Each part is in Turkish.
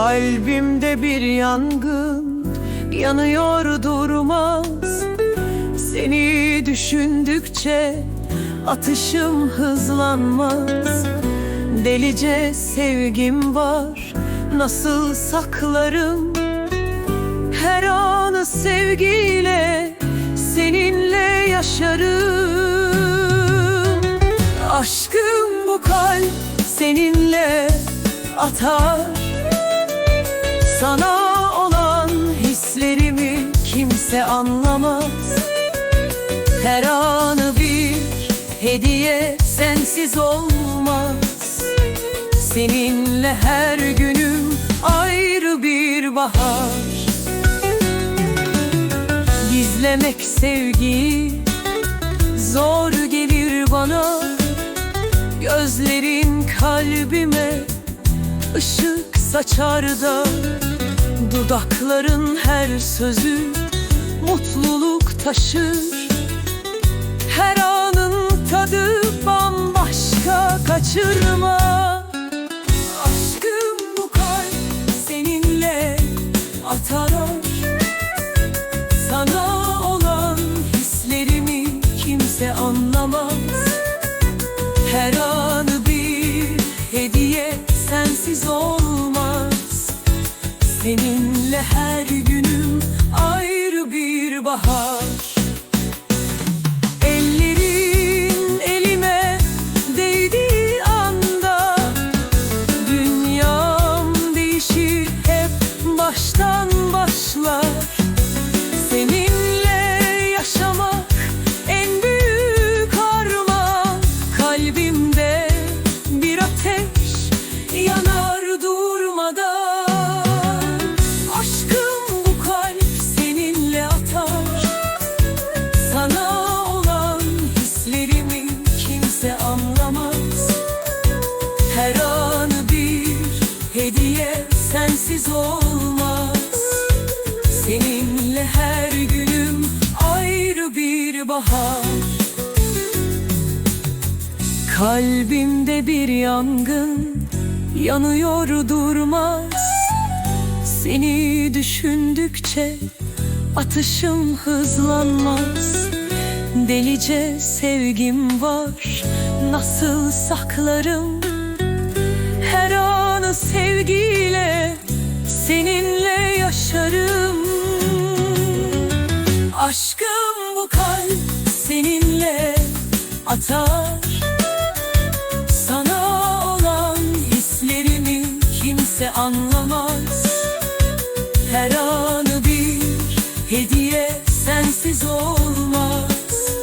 Kalbimde bir yangın yanıyor durmaz. Seni düşündükçe atışım hızlanmaz. Delice sevgim var nasıl saklarım? Her anı sevgiyle seninle yaşarım. Aşkım bu kalp seninle atar Sana olan hislerimi kimse anlamaz. Her anı bir hediye sensiz olmaz. Seninle her günüm ayrı bir bahar. Gizlemek sevgiyi zor gelir bana. Gözlerin kalbime ışık saçar da Dudakların her sözü mutluluk taşır. Her anın tadı Seninle her günüm ayrı bir bahar. Ellerin elime değdiği anda Dünyam değişir hep baştan başlar. Seninle yaşamak en büyük armağan. Kalbimde sensiz Seninle her günüm ayrı bir bahar. Kalbimde bir yangın yanıyor durmaz. Seni düşündükçe atışım hızlanmaz. Delice sevgim var nasıl saklarım? Her anı sevgiyle seninle yaşarım. Aşkım bu kalp seninle atar. Sana olan hislerimi kimse anlamaz. Her anı bir hediye sensiz olmaz.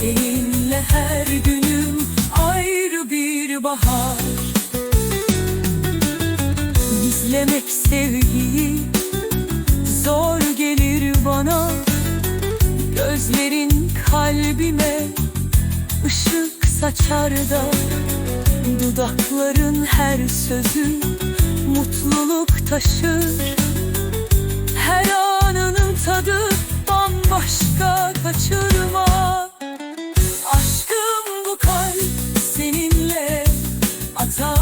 Seninle her günüm ayrı bir bahar Söylemek sevgiyi Zor gelir bana. Gözlerin kalbime ışık saçar da Dudakların her sözü Mutluluk taşır. Her anının tadı Bambaşka kaçırma Aşkım bu kalp Seninle atar.